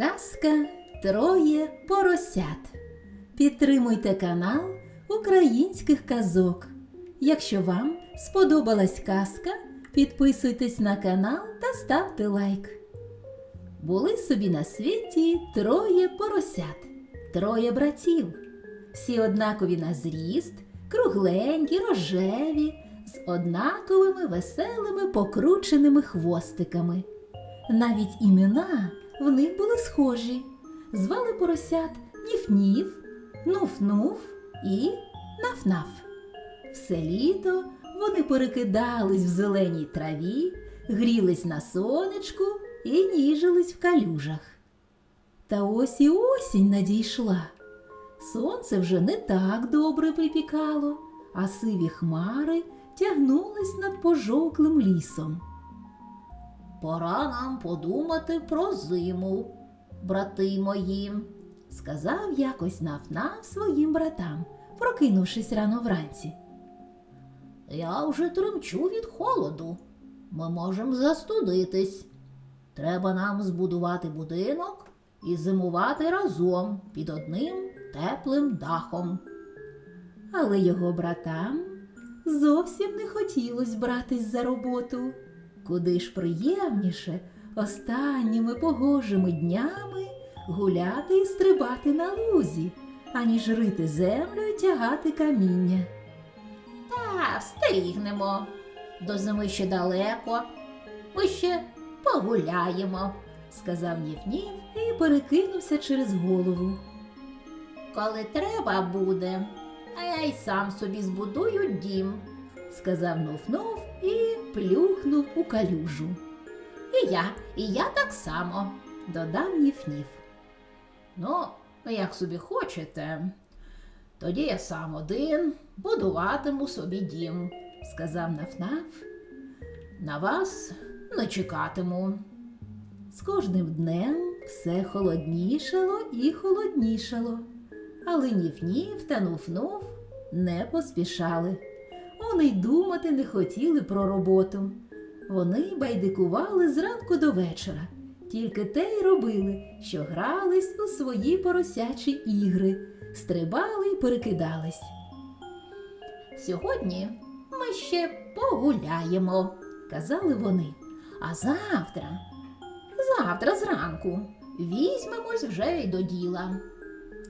Казка Троє поросят. Підтримуйте канал українських казок. Якщо вам сподобалась казка, підписуйтесь на канал та ставте лайк. Були собі на світі троє поросят, троє братів. Всі однакові на зріст, кругленькі, рожеві, з однаковими веселими покрученими хвостиками. Навіть імена в них були схожі. Звали поросят Ніф-Ніф, Нуф-Нуф і Наф-Наф. Все літо вони перекидались в зеленій траві, грілись на сонечку і ніжились в калюжах. Та ось і осінь надійшла. Сонце вже не так добре припікало, а сиві хмари тягнулись над пожовклим лісом. Пора нам подумати про зиму, брати мої, сказав якось нафнаф своїм братам, прокинувшись рано вранці. Я вже тремчу від холоду. Ми можемо застудитись. Треба нам збудувати будинок і зимувати разом під одним теплим дахом. Але його братам зовсім не хотілось братись за роботу. Куди ж приємніше останніми погожими днями гуляти і стрибати на лузі, аніж рити землю і тягати каміння. Та встигнемо. До зими ще далеко. Ми ще погуляємо, сказав Ніф-Ніф і перекинувся через голову. Коли треба буде, а я й сам собі збудую дім, сказав Нуф-Нуф і плюхнув у калюжу. І я, і я так само, додав Ніф-Ніф. Ну, як собі хочете, тоді я сам один будуватиму собі дім, сказав Нафнаф. На вас не чекатиму. З кожним днем все холоднішало і холоднішало, але Ніф-Ніф та Нуф-Нуф не поспішали. Вони й думати не хотіли про роботу. Вони байдикували зранку до вечора, тільки те й робили, що грались у свої поросячі ігри, стрибали й перекидались. Сьогодні ми ще погуляємо, казали вони. А завтра, завтра зранку візьмемось вже й до діла.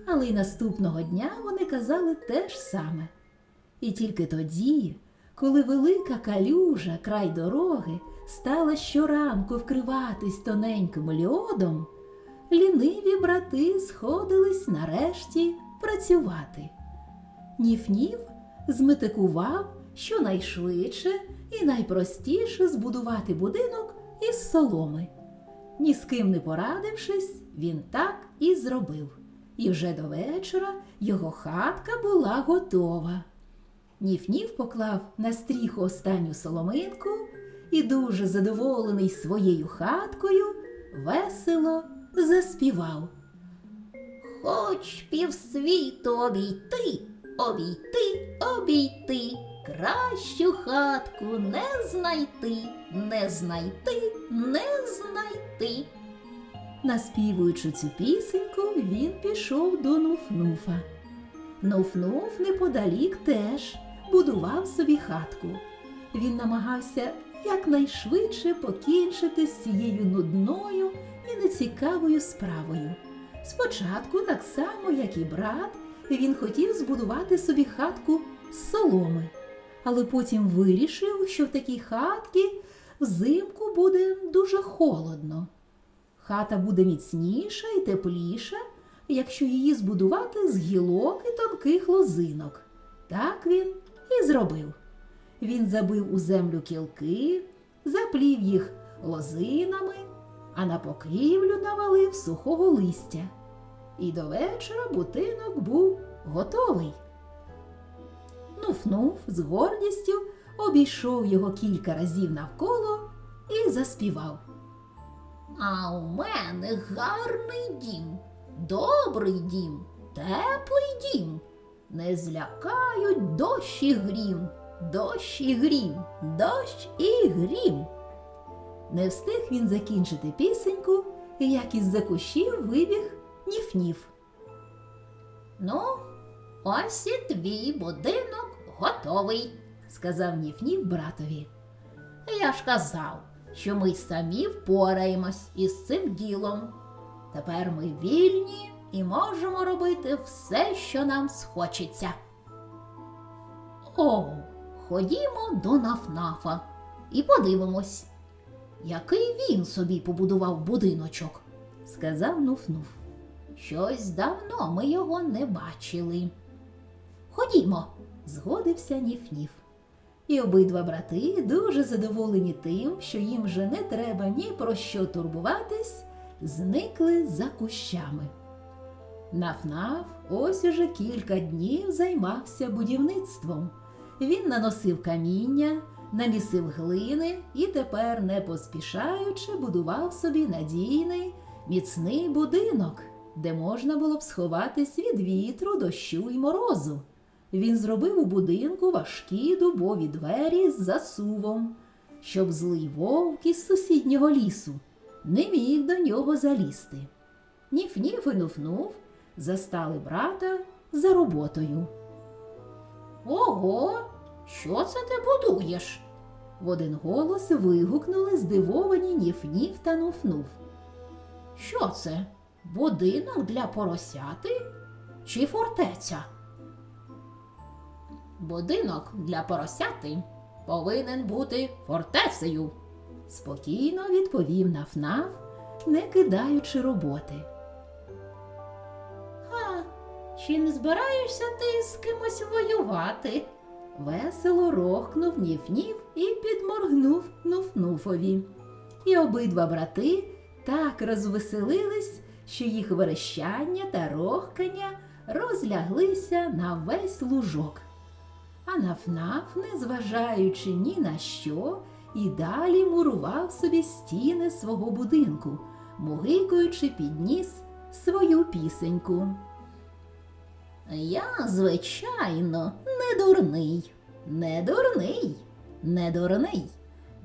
Але й наступного дня вони казали те ж саме. І тільки тоді, коли велика калюжа край дороги стала щоранку вкриватись тоненьким льодом, ліниві брати сходились нарешті працювати. Ніф-Ніф зметикував щонайшвидше і найпростіше збудувати будинок із соломи. Ні з ким не порадившись, він так і зробив. І вже до вечора його хатка була готова. Ніф-Ніф поклав на стріху останню соломинку і, дуже задоволений своєю хаткою, весело заспівав. Хоч півсвіту обійти, обійти, обійти, кращу хатку не знайти, не знайти, не знайти. Наспівуючи цю пісеньку, він пішов до Нуфнуфа. Нуфнуф неподалік теж будував собі хатку. Він намагався якнайшвидше покінчити з цією нудною і нецікавою справою. Спочатку, так само, як і брат, він хотів збудувати собі хатку з соломи, але потім вирішив, що в такій хатці взимку буде дуже холодно. Хата буде міцніша і тепліша, якщо її збудувати з гілок і тонких лозинок. Так він і зробив. Він забив у землю кілки, заплів їх лозинами, а на покрівлю навалив сухого листя. І до вечора будинок був готовий. Нуф-нуф з гордістю обійшов його кілька разів навколо і заспівав. А у мене гарний дім, добрий дім, теплий дім. Не злякають дощ і грім, дощ і грім, дощ і грім. Не встиг він закінчити пісеньку, як із-за кущів вибіг ніф-ніф. Ну, ось і твій будинок готовий. сказав ніф-ніф братові. Я ж казав, що ми самі впораємось із цим ділом. Тепер ми вільні і можемо робити все, що нам схочеться. О, ходімо до Нафнафа і подивимось, який він собі побудував будиночок. сказав Нуф-Нуф. Щось давно ми його не бачили. Ходімо. Згодився Ніф-Ніф. І обидва брати, дуже задоволені тим, що їм вже не треба ні про що турбуватись, зникли за кущами. Наф-Наф ось уже кілька днів займався будівництвом. Він наносив каміння, намісив глини і тепер, не поспішаючи, будував собі надійний, міцний будинок, де можна було б сховатись від вітру, дощу й морозу. Він зробив у будинку важкі дубові двері з засувом, щоб злий вовк із сусіднього лісу не міг до нього залізти. Ніф-ніф і нуф-нуф застали брата за роботою. Ого, що це ти будуєш? В один голос вигукнули здивовані Ніф-ніф та нуф-нуф. Що це? Будинок для поросяти чи фортеця? Будинок для поросяти повинен бути фортецею. Спокійно відповів Наф-Наф, не кидаючи роботи. Чи не збираєшся ти з кимось воювати? Весело рохнув Ніф-Ніф і підморгнув Нуф-Нуфові. І обидва брати так розвеселились, що їх верещання та рохкання розляглися на весь лужок. А Наф-Наф, незважаючи ні на що, і далі мурував собі стіни свого будинку, мугикуючи підніс свою пісеньку. Я, звичайно, не дурний. Не дурний, не дурний.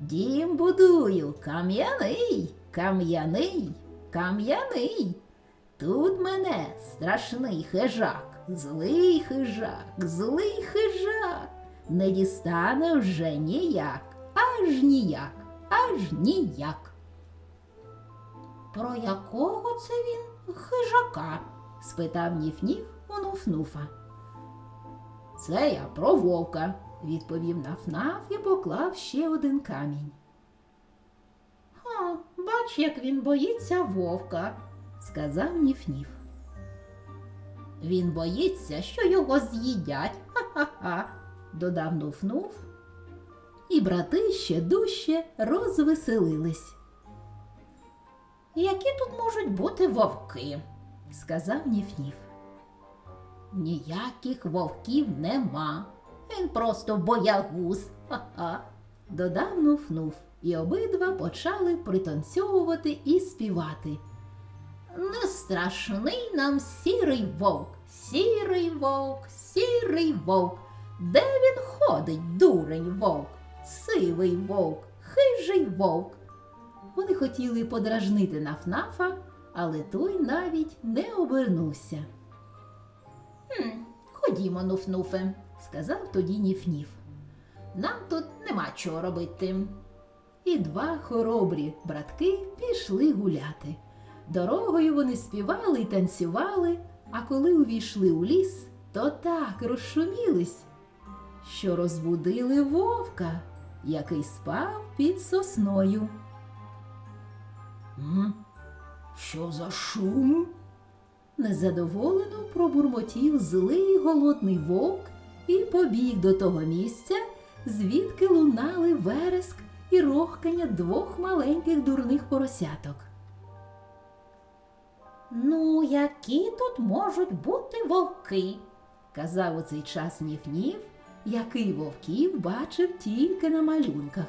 Дім будую кам'яний, кам'яний, кам'яний. Тут мене страшний хижак, злий хижак, злий хижак. Не дістане вже ніяк, аж ніяк, аж ніяк. Про якого це він хижака? спитав Ніф-Ніф у Це я про вовка. Відповів Наф-Наф і поклав ще один камінь. Ха, бач, як він боїться вовка. Сказав Ніф-Ніф. Він боїться, що його з'їдять. Ха-ха-ха. Додав Нуф-Нуф. І брати ще дужче розвеселились, Які тут можуть бути вовки? сказав Ніф-Ніф. Ніяких вовків нема. Він просто боягуз. Ха-ха. Додав Нуф-Нуф, і обидва почали пританцьовувати і співати. Не страшний нам сірий вовк, сірий вовк, сірий вовк. Де він ходить, дурень вовк, сивий вовк, хижий вовк. Вони хотіли подражнити Наф-Нафа, але той навіть не обернувся. Хм, ходімо, нуф-нуфе. Сказав тоді Ніф-Ніф. Нам тут нема чого робити. І два хоробрі братки пішли гуляти. Дорогою вони співали й танцювали, а коли увійшли у ліс, то так розшумілись, що розбудили вовка, який спав під сосною. Що за шум? Незадоволено пробурмотів злий голодний вовк і побіг до того місця, звідки лунали вереск і рохкання двох маленьких дурних поросяток. Ну, які тут можуть бути вовки? казав у цей час Ніф-Ніф, який вовків бачив тільки на малюнках.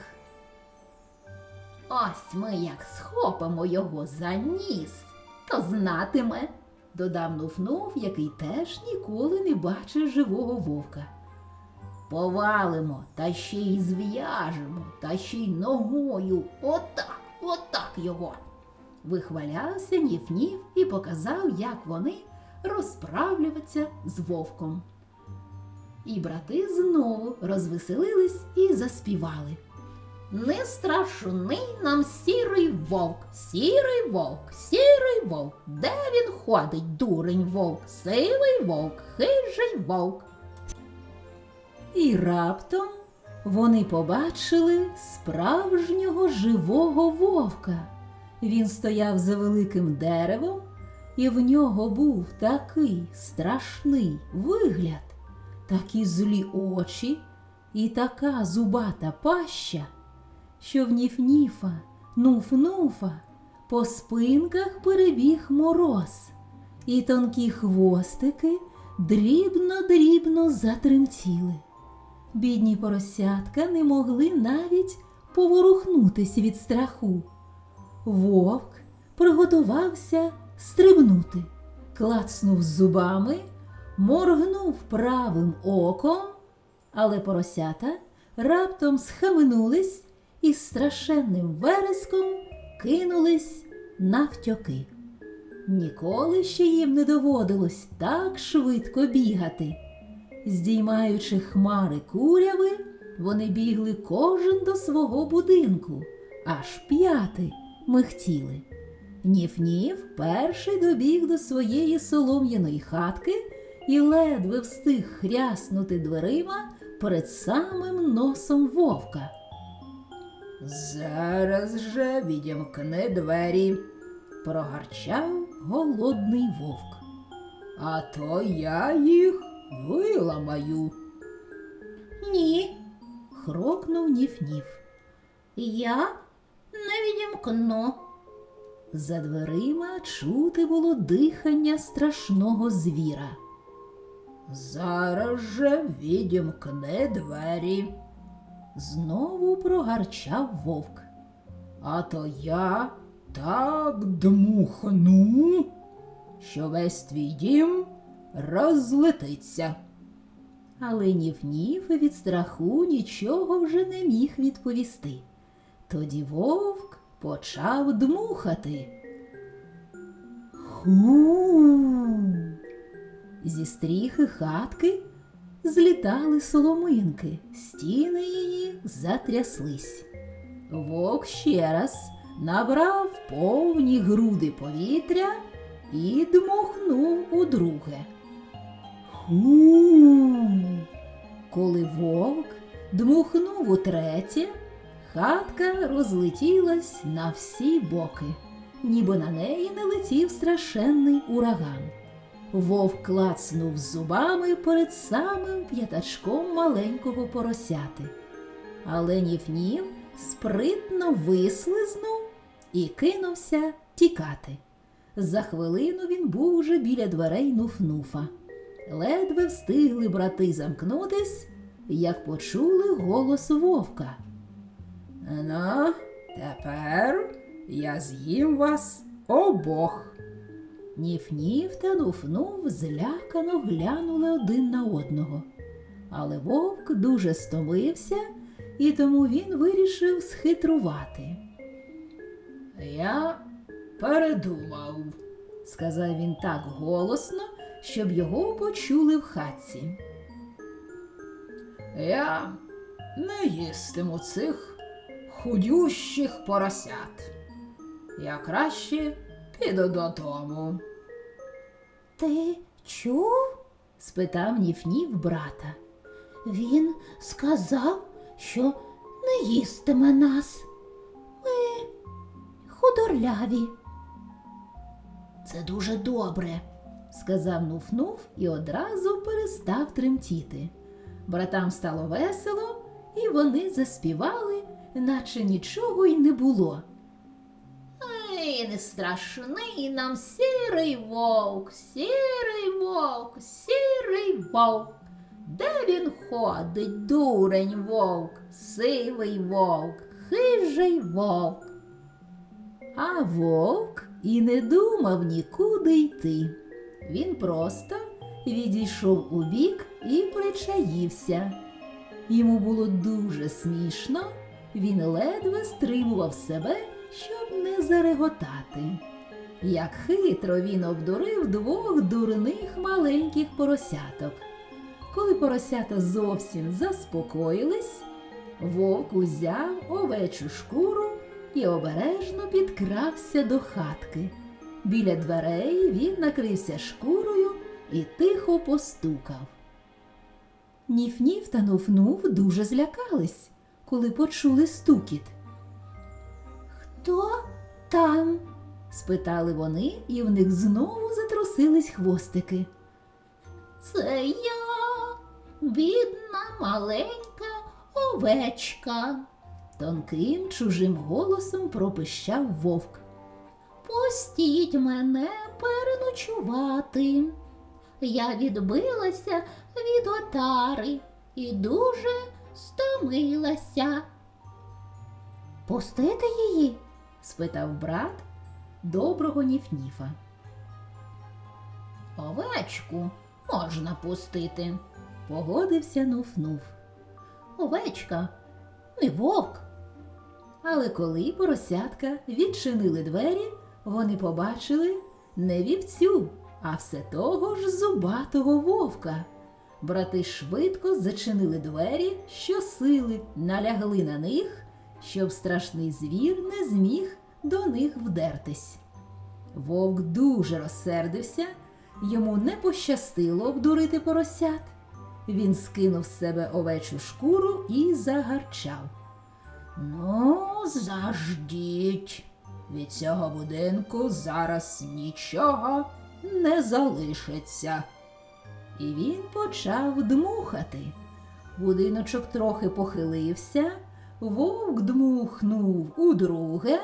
Ось ми як схопимо його за ніс, то знатиме. Додав Нуф-Нуф, який теж ніколи не бачив живого вовка. Повалимо та ще й зв'яжемо, та ще й ногою. Отак, отак його. вихвалявся Ніф-Ніф і показав, як вони розправлюються з вовком. І брати знову розвеселились і заспівали. Не страшний нам сірий вовк, сірий вовк, сірий вовк. Де він ходить, дурень вовк, сивий вовк, хижий вовк. І раптом вони побачили справжнього живого вовка. Він стояв за великим деревом, і в нього був такий страшний вигляд, такі злі очі і така зубата паща, що в Ніф-Ніфа, Нуф-Нуфа по спинках перебіг мороз, і тонкі хвостики дрібно-дрібно затремтіли. Бідні поросятка не могли навіть поворухнутись від страху. Вовк приготувався стрибнути, клацнув зубами, моргнув правим оком, але поросята раптом схаменулись і страшенним вереском кинулись навтьоки. Ніколи ще їм не доводилось так швидко бігати. Здіймаючи хмари куряви, вони бігли кожен до свого будинку, аж п'яти михтіли. Ніф-ніф перший добіг до своєї солом'яної хатки і ледве встиг хряснути дверима перед самим носом вовка. Зараз же відімкни двері, Прогарчав голодний вовк. а то я їх виламаю. Ні, Хрокнув ніф-ніф. я не відімкну. За дверима чути було дихання страшного звіра. Зараз же відімкни двері, Знову прогарчав вовк. а то я так дмухну, що весь твій дім розлетиться. Але ніф-ніф від страху нічого вже не міг відповісти. Тоді вовк почав дмухати. Ху. Зі стріхи хатки злітали соломинки, стіни її затряслись. Вовк ще раз набрав повні груди повітря і дмухнув удруге. Ху. Коли вовк дмухнув утретє, хатка розлетілась на всі боки, ніби на неї не летів страшенний ураган. Вовк клацнув зубами перед самим п'ятачком маленького поросяти. Але Ніф-Ніф спритно вислизнув і кинувся тікати. За хвилину він був уже біля дверей Нуф-Нуфа. Ледве встигли брати замкнутись, як почули голос вовка. Ну, тепер я з'їм вас обох. Ніф-ніф та Нуф-Нуф злякано глянули один на одного. Але вовк дуже стомився, і тому він вирішив схитрувати. Я передумав. Сказав він так голосно, щоб його почули в хатці. Я не їстиму цих худющих поросят. Я краще піду додому. Ти чув? спитав Ніф-Ніф брата. Він сказав, що не їстиме нас. Ми худорляві. Це дуже добре, сказав Нуф-Нуф і одразу перестав тремтіти. Братам стало весело, і вони заспівали, наче нічого й не було. Ей, не страшний нам сірий вовк, сірий вовк, сірий вовк. Де він ходить, дурень вовк, сивий вовк, хижий вовк. А вовк і не думав нікуди йти. Він просто відійшов у бік і причаївся. Йому було дуже смішно, він ледве стримував себе щоб не зареготати. Як хитро він обдурив двох дурних маленьких поросяток. Коли поросята зовсім заспокоїлись, вовк узяв овечу шкуру і обережно підкрався до хатки. Біля дверей він накрився шкурою і тихо постукав. Ніф-ніф та нуф-нуф дуже злякались, коли почули стукіт. Хто там? спитали вони, і в них знову затрусились хвостики. Це я, бідна маленька овечка. Тонким чужим голосом пропищав вовк. Пустіть мене переночувати. Я відбилася від отари і дуже стомилася. Пустити її? Спитав брат доброго ніф-ніфа. Овечку можна пустити. Погодився нуф-нуф. Овечка не вовк. Але коли поросятка відчинили двері, вони побачили не вівцю, а все того ж зубатого вовка. Брати швидко зачинили двері, щосили налягли на них, щоб страшний звір не зміг до них вдертись. Вовк дуже розсердився, йому не пощастило обдурити поросят. Він скинув з себе овечу шкуру і загарчав. Ну, заждіть. Від цього будинку зараз нічого не залишиться. І він почав дмухати. Будиночок трохи похилився, вовк дмухнув удруге,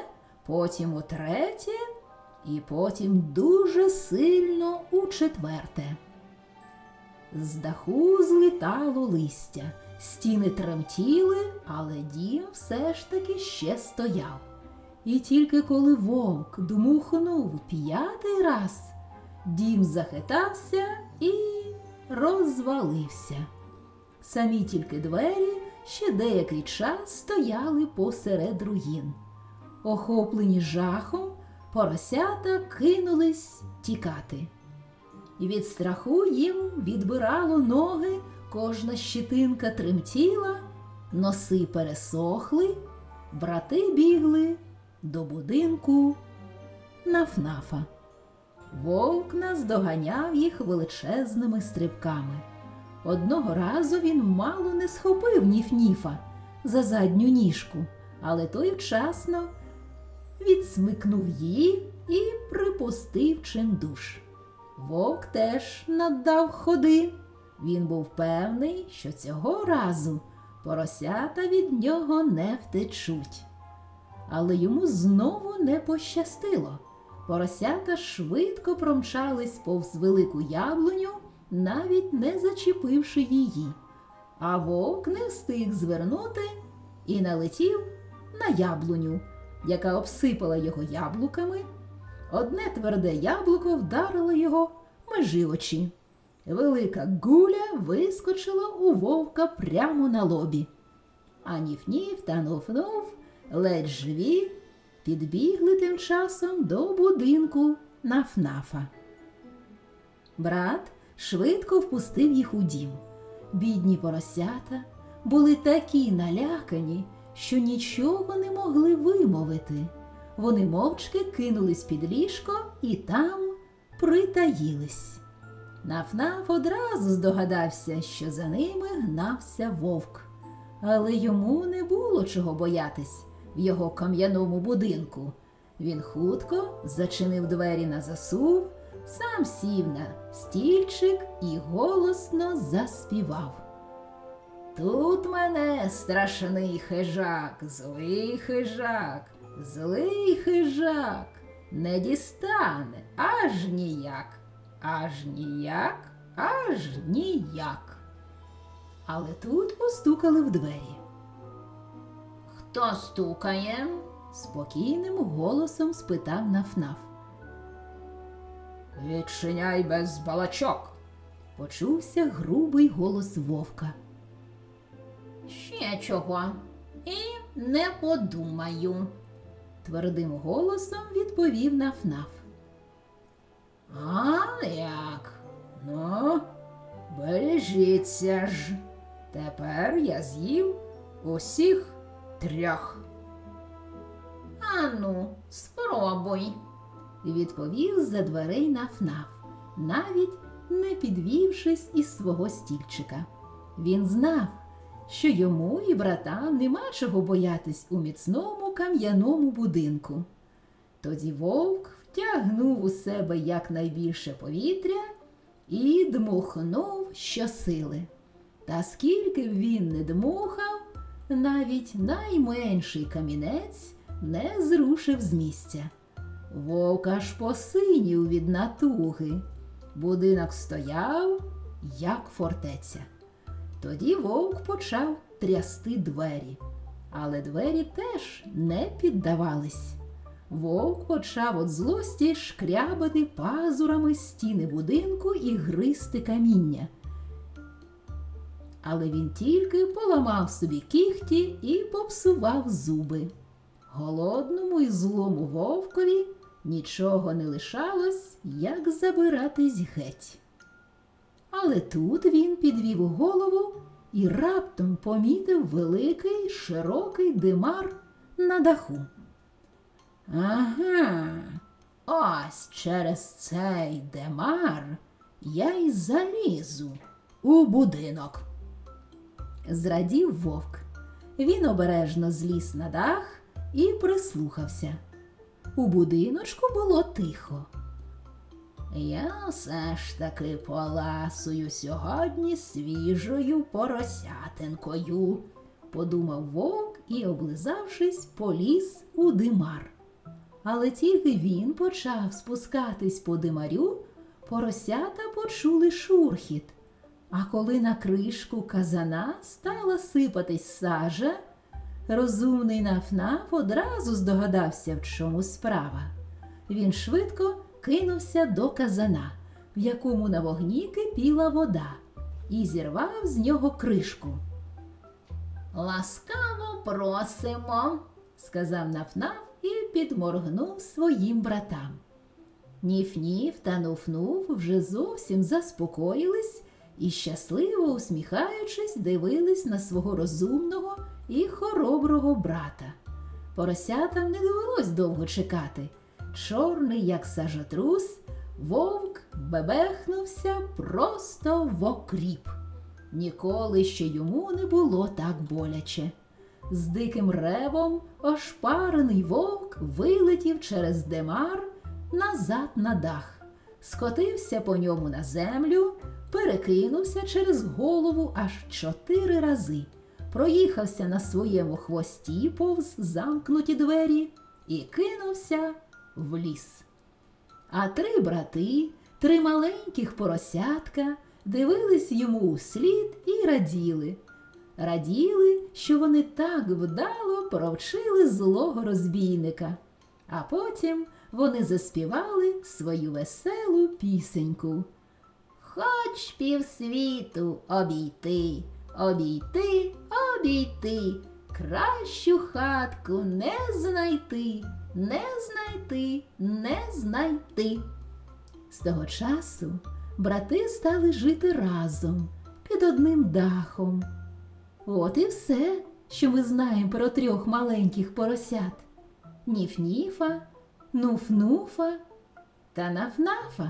потім у третє, і потім дуже сильно у четверте. З даху злітало листя, стіни тремтіли, але дім все ж таки ще стояв. І тільки коли вовк дмухнув п'ятий раз, дім захитався і розвалився. Самі тільки двері ще деякий час стояли посеред руїн. Охоплені жахом, поросята кинулись тікати. І від страху їм відбирало ноги, кожна щитинка тремтіла, носи пересохли, брати бігли до будинку нафнафа. Вовк наздоганяв їх величезними стрибками. Одного разу він мало не схопив ніф-ніфа за задню ніжку, але той вчасно відсмикнув її і припустив чимдуш. Вовк теж наддав ходи. Він був певний, що цього разу поросята від нього не втечуть. Але йому знову не пощастило. Поросята швидко промчались повз велику яблуню, навіть не зачепивши її. А вовк не встиг звернути і налетів на яблуню, яка обсипала його яблуками. Одне тверде яблуко вдарило його межі очі. Велика гуля вискочила у вовка прямо на лобі. А ніф-ніф та нуф-нуф, ледь живі, підбігли тим часом до будинку нафнафа. Брат швидко впустив їх у дім. Бідні поросята були такі налякані, що нічого не могли вимовити. Вони мовчки кинулись під ліжко і там притаїлись. Нафнаф одразу здогадався, що за ними гнався вовк. Але йому не було чого боятись в його кам'яному будинку. Він хутко зачинив двері на засув, сам сів на стільчик і голосно заспівав. Тут мене страшний хижак, злий хижак, злий хижак, не дістане аж ніяк, аж ніяк, аж ніяк. Але тут постукали в двері. Хто стукає? Спокійним голосом спитав Нафнаф. Відчиняй без балачок. Почувся грубий голос вовка. Ще чого? І не подумаю. твердим голосом відповів Нафнаф. А як? Ну, бережіться ж. Тепер я з'їв усіх трьох. Ану, спробуй. відповів з-за дверей Нафнаф, навіть не підвівшись із свого стільчика. Він знав, що йому і братам нема чого боятись у міцному кам'яному будинку. Тоді вовк втягнув у себе якнайбільше повітря і дмухнув щосили. Та скільки б він не дмухав, навіть найменший камінець не зрушив з місця. Вовк аж посинів від натуги. Будинок стояв, як фортеця. Тоді вовк почав трясти двері, але двері теж не піддавались. Вовк почав від злості шкрябати пазурами стіни будинку і гризти каміння. Але він тільки поламав собі кіхті і попсував зуби. Голодному і злому вовкові нічого не лишалось, як забиратись геть. Але тут він підвів голову і раптом помітив великий широкий димар на даху. Ага, ось через цей демар я й залізу у будинок. Зрадів вовк. Він обережно зліз на дах і прислухався. У будиночку було тихо. Я все ж таки поласую сьогодні свіжою поросятинкою, подумав вовк і, облизавшись, поліз у димар. Але тільки він почав спускатись по димарю, поросята почули шурхіт. А коли на кришку казана стала сипатись сажа, розумний нафнаф одразу здогадався, в чому справа. Він швидко кинувся до казана, в якому на вогні кипіла вода, і зірвав з нього кришку. Ласкаво просимо. сказав нафнаф і підморгнув своїм братам. Ніф-ніф та нуф-нуф вже зовсім заспокоїлись і, щасливо усміхаючись, дивились на свого розумного і хороброго брата. Поросятам не довелось довго чекати. Чорний, як сажотрус, вовк бебехнувся просто в окріп. Ніколи ще йому не було так боляче. З диким ревом ошпарений вовк вилетів через демар назад на дах, скотився по ньому на землю, перекинувся через голову аж чотири рази, проїхався на своєму хвості повз замкнуті двері і кинувся в ліс. А три брати, три маленьких поросятка дивились йому у слід і раділи. Раділи, що вони так вдало провчили злого розбійника. А потім вони заспівали свою веселу пісеньку. Хоч півсвіту обійти, обійти, обійти, кращу хатку не знайти, не знайти, не знайти. З того часу брати стали жити разом під одним дахом. От і все, що ми знаємо про трьох маленьких поросят: Ніф-ніфа, нуф-нуфа та наф-нафа.